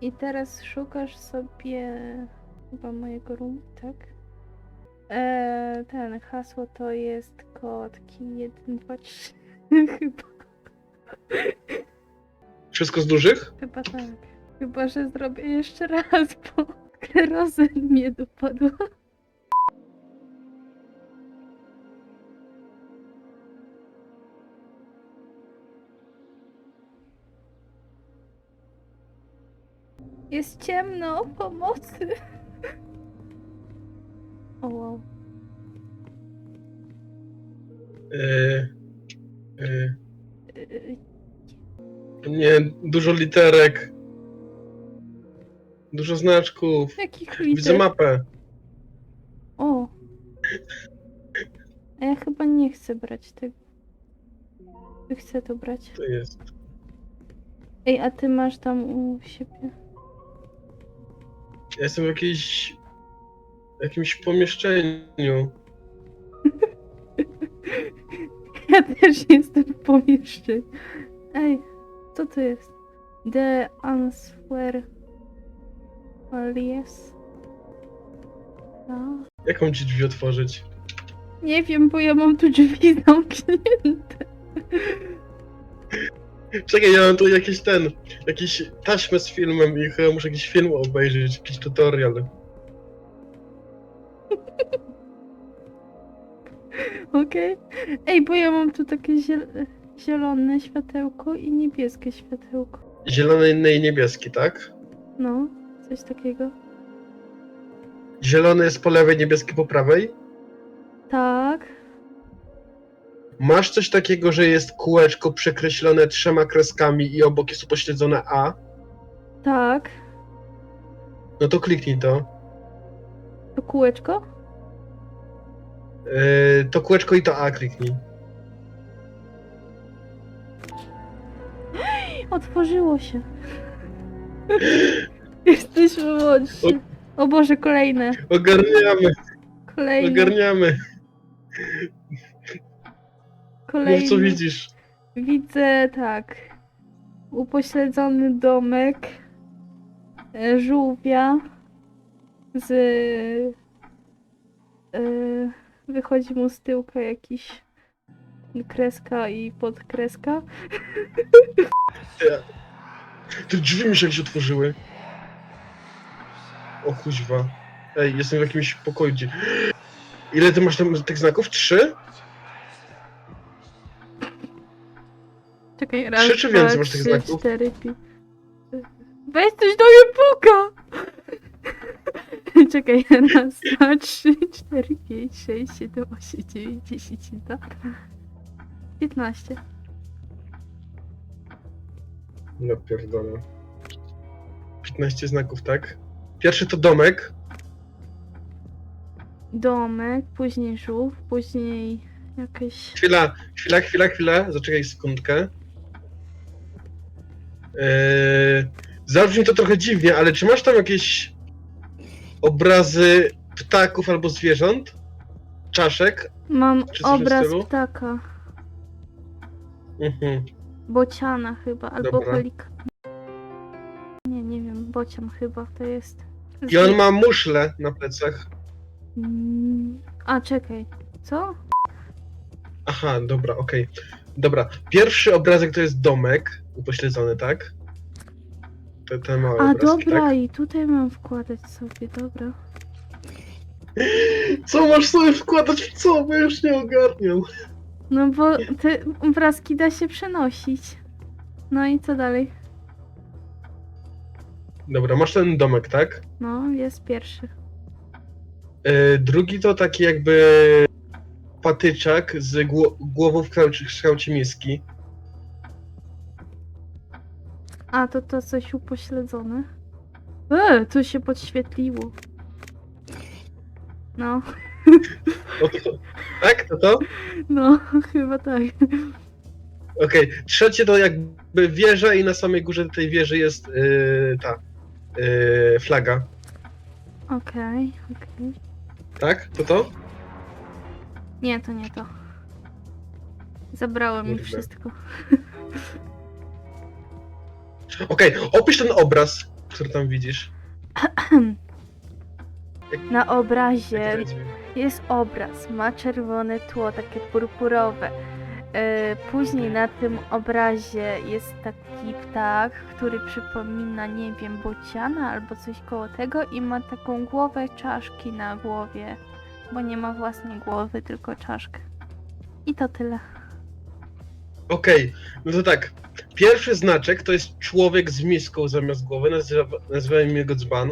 I teraz szukasz sobie chyba mojego room, tak? Eee, ten hasło to jest kotki 1, 2, 3. chyba, Wszystko z dużych? chyba tak. Chyba, że zrobię jeszcze raz, bo klerozy mnie dopadła. Jest ciemno, pomocy. O wow. Yy, yy, Yy, nie, dużo literek. Dużo znaczków. Jaki Widzę mapę. O. A ja chyba nie chcę brać tego. Ty chcę to brać. To jest. Ej, a ty masz tam u siebie. Ja jestem w jakiejś. jakimś pomieszczeniu. Ja też jestem w pomieszczeniu. Ej, co to jest? The answer. Alias. No. Jak mam ci drzwi otworzyć? Nie wiem, bo ja mam tu drzwi zamknięte. Czekaj, ja mam tu jakiś ten. jakiś taśmę z filmem i chyba muszę jakiś film obejrzeć, jakiś tutorial. Okej. Ej, bo ja mam tu takie ziel- zielone światełko i niebieskie światełko. Zielony i niebieski, tak? No, coś takiego. Zielony jest po lewej, niebieski po prawej. Tak. Masz coś takiego, że jest kółeczko przekreślone trzema kreskami i obok jest upośledzone A? Tak. No to kliknij to. To kółeczko? Yy, to kółeczko i to A kliknij. Otworzyło się. Jesteśmy młodsi. O Boże, kolejne. Ogarniamy, Kolejne. ogarniamy. Mów Kolejne. co widzisz. Widzę tak. Upośledzony domek. e, Żółwia. Z. e, wychodzi mu z tyłka jakiś kreska i podkreska. Te drzwi mi się jakieś otworzyły. O kuźwa. Ej, jestem w jakimś pokoju. Gdzie... Ile ty masz tam tych znaków? Trzy? Czekaj, raz, Trzy czy dwa, więcej masz tych trzy, znaków? cztery, pięć. Weź coś do mnie puka! Czekaj, raz, dwa, trzy, cztery, pięć, sześć, siedem, osiem, dziewięć, dziesięć, tak? Piętnaście. No pierdolę. 15 znaków, tak? Pierwszy to domek. Domek, później żółw, później jakieś... Chwila, chwila, chwila, chwila. Zaczekaj sekundkę. Eee, zabrzmi to trochę dziwnie, ale czy masz tam jakieś obrazy ptaków albo zwierząt? Czaszek? Mam Czy coś w obraz stylu? ptaka. Mhm. Bociana chyba, albo Dobra. Nie, nie wiem, bocian chyba to jest. I on ma muszle na plecach. Mm, A, czekaj. Co? Aha, dobra, okej. Dobra, pierwszy obrazek to jest domek upośledzony, tak? Te, te małe A, obrazki, dobra, tak? i tutaj mam wkładać sobie, dobra. Co masz sobie wkładać w co? Bo już nie ogarniam. No bo te obrazki da się przenosić. No i co dalej? Dobra, masz ten domek, tak? No, jest pierwszy. Yy, drugi to taki jakby patyczak z gło głową w kształcie, kształcie miski. A, to to coś upośledzone. E, to się podświetliło. No, O, to, to, tak? To to? no, chyba tak. Okej. Trzecie to jakby wieża i na samej górze tej wieży jest yy, ta yy, flaga. Okej, okej. Tak? To to? Nie, to nie to. Zabrałem mi Kurde. wszystko. Okej, opisz ten obraz. które tam widzisz? Na jaki obrazie to jest dźwięk? jest obraz, ma czerwone tło, takie purpurowe. E, Później na tym obrazie jest taki ptak, który przypomina, nie wiem, bociana albo coś koło tego i ma taką głowę czaszki na głowie, bo nie ma własnej głowy, tylko czaszkę. I to tyle. Okej, no to tak. Pierwszy znaczek to jest człowiek z miską zamiast głowy, nazywa, nazywajmy go dzban.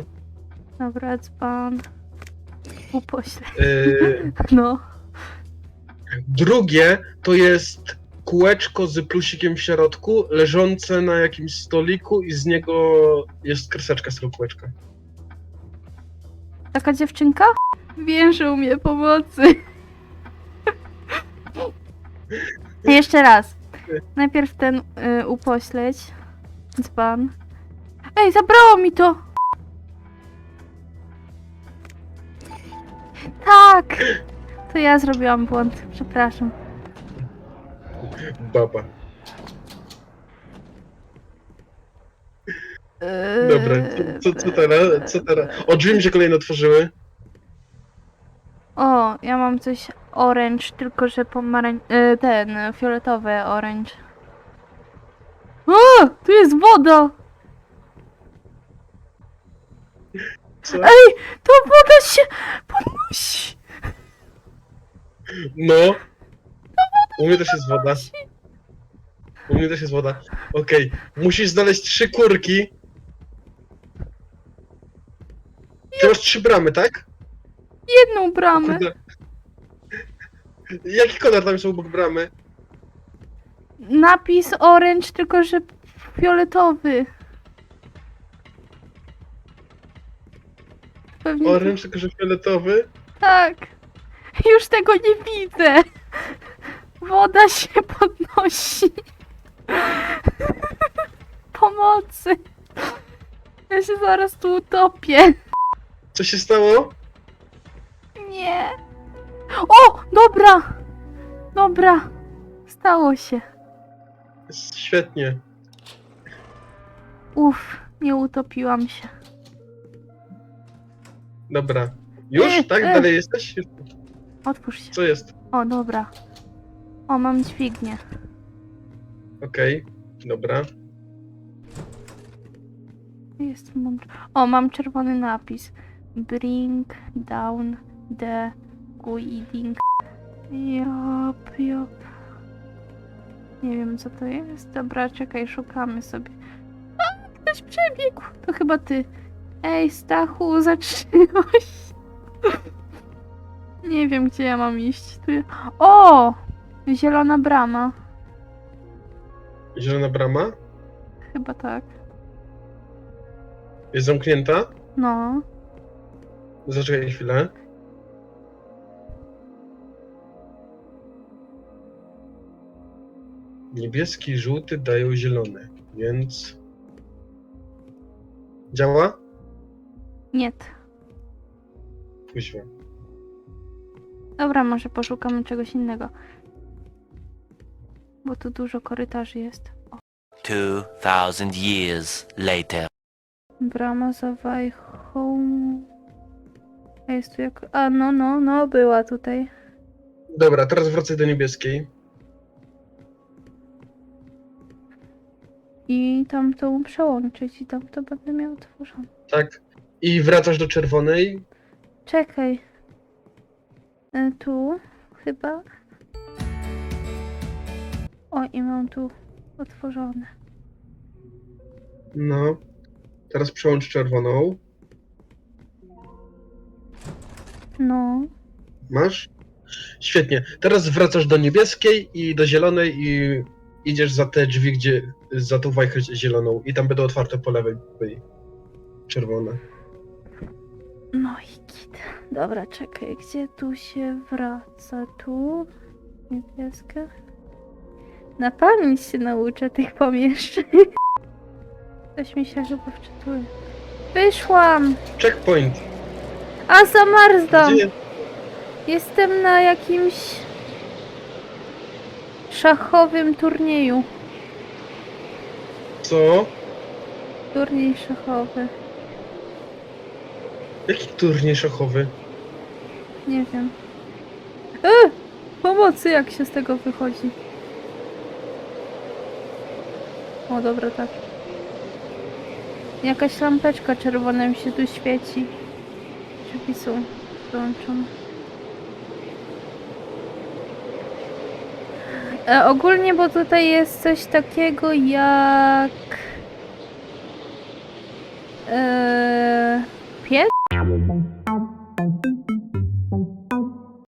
Dobra, dzban. Upośle. Yy, No. drugie to jest kółeczko z plusikiem w środku, leżące na jakimś stoliku i z niego jest kreseczka z tego kółeczka. Taka dziewczynka? Wiem, że umie pomocy. Jeszcze raz. Najpierw ten y, upośleć. Dzban. Ej, zabrało mi to! Tak! To ja zrobiłam błąd. Przepraszam. Baba. Yy, Dobra, co, co, co teraz? Co teraz? O, drzwi mi się kolejno otworzyły. O, ja mam coś orange, tylko że pomarań... y, ten, fioletowy orange. O, tu jest woda! Co? Ej, to woda się podnosi! No. U mnie też jest woda. U mnie też jest woda. Okej, musisz znaleźć trzy kurki. Ty masz trzy bramy, tak? Jedną bramę. Jaki kolor tam jest obok bramy? Napis orange, tylko że fioletowy. Pewnie Orange, tylko że fioletowy. tak. Już tego nie widzę. Woda się podnosi. Pomocy. Ja się zaraz tu utopię. Co się stało? Nie. O, dobra. Dobra. Stało się. Świetnie. Uff, nie utopiłam się. Dobra. Już? E, Tak? e. Dalej jesteś? Otwórz się. Co jest? O, dobra. O, mam dźwignię. Okej. Dobra. Jest mądr... O, mam czerwony napis. Bring down the guiding. Jop, jop. Nie wiem co to jest. Dobra, czekaj, szukamy sobie. A, ktoś przebiegł. To chyba ty. Ej, Stachu, zatrzymaj się. Nie wiem, gdzie ja mam iść. Tu... O! Zielona brama. Zielona brama? Chyba tak. Jest zamknięta? No. Zaczekaj chwilę. Niebieski i żółty dają zielony, więc... Działa? Nie. Kuźwa. Dobra, może poszukamy czegoś innego. Bo tu dużo korytarzy jest. O, 2000 years later. brama za wajchą. A jest tu jak... A, no, no, no, była tutaj. Dobra, teraz wracaj do niebieskiej. I tam to przełączyć i tam to będę miał otworzone. Tak. I wracasz do czerwonej. Czekaj. E, tu chyba. O, i mam tu otworzone. No. Teraz przełącz czerwoną. No. Masz? Świetnie. Teraz wracasz do niebieskiej i do zielonej i idziesz za te drzwi, gdzie za tą wajchę zieloną i tam będą otwarte po lewej i czerwone. No i git. Dobra, czekaj, gdzie tu się wraca? Tu? Niebieska? Na pamięć się nauczę tych pomieszczeń. Coś mi się chyba wczytuje. Wyszłam! Checkpoint. A zamarzłam! Gdzie? Jestem na jakimś szachowym turnieju. Co? Turniej szachowy. Jaki turniej szachowy? Nie wiem. E! Pomocy, jak się z tego wychodzi. O, dobra, tak. Jakaś lampeczka czerwona mi się tu świeci. Drzwi są E, ogólnie, bo tutaj jest coś takiego jak... E,